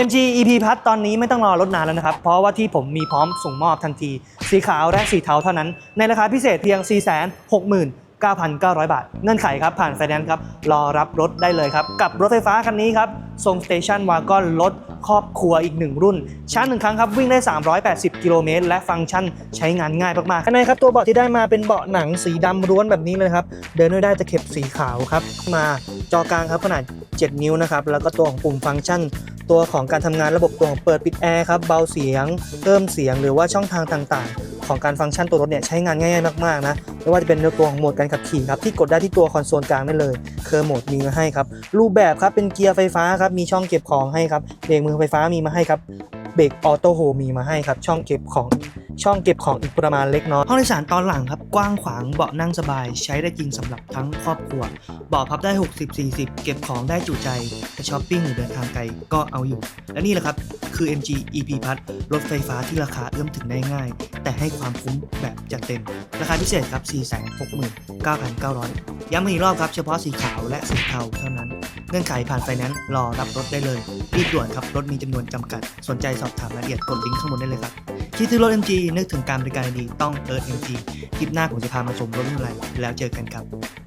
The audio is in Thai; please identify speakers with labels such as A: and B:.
A: MG EP พัทตอนนี้ไม่ต้องรอรถนานแล้วนะครับ เพราะว่าที่ผมมีพร้อมส่งมอบทันที สีขาวและสีเทาเท่านั้น ในราคาพิเศษเพียง 469,900 บาท เงื่อนไขครับผ่านไฟแนนซ์ครับ รอรับรถได้เลยครับ กับรถไฟฟ้าคันนี้ครับทรงสเตชันวากอนรถครอบครัวอีกหนึ่งรุ่นชาร์จหนึ่งครั้งครับ วิ่งได้ 380 กิโลเมตร และฟังก์ชันใช้งานง่ายมากๆข้างในครับ ตัวเบาะที่ได้มาเป็นเบาะหนังสีดำล้วนแบบนี้เลยครับ เดินด้วยได้ตะเข็บสีขาวครับ มาจอกลางครับขนาด 7 นิ้วนะครับ แล้วก็ตัวของปุ่มฟังก์ชัน ตัวของการทำงานระบบตัวของเปิดปิดแอร์ครับเบาเสียงเพิ่มเสียงหรือว่าช่องทางต่างๆ ของการฟังก์ชันตัวรถเนี่ยใช้งานง่ายๆมากๆนะไม่ว่าจะเป็นในตัวของโหมดการขับขี่ครับที่กดได้ที่ตัวคอนโซลกลางได้เลยเคอร์โหมดมีมาให้ครับรูปแบบครับเป็นเกียร์ไฟฟ้าครับมีช่องเก็บของให้ครับเบรกมือไฟฟ้ามีมาให้ครับเบรกออโต้โฮมีมาให้ครับช่องเก็บของ ช่องเก็บของอีกประมาณเล็กน้อยห้องโดยสารตอนหลังครับกว้างขวางเบาะนั่งสบาย ใช้ได้จริงสำหรับทั้งครอบครัวเบาะพับได้ 60 40 เก็บของได้จุใจจะช้อปปิ้งหรือเดินทางไกลก็เอาอยู่ และนี่แหละครับคือ MG EP พัทรถไฟฟ้าที่ราคาเอื้อมถึงได้ง่าย แต่ให้ความคุ้มแบบจัดเต็ม ราคาพิเศษครับ 469,900 ย้ำอีกรอบครับ เฉพาะสีขาวและสีเทาเท่านั้น เงื่อนไขผ่านไฟแนนซ์รอรับรถได้เลย รีบด่วนครับ รถมีจำนวนจำกัด สนใจสอบถามรายละเอียดกดลิงก์ข้างบนได้เลยครับคิดซื้อรถ MG นึกถึงการบริการดีๆต้องเอิร์ธ MG คลิปหน้าผมจะพามาชมรถรุ่นอะไรแล้วเจอกันครับ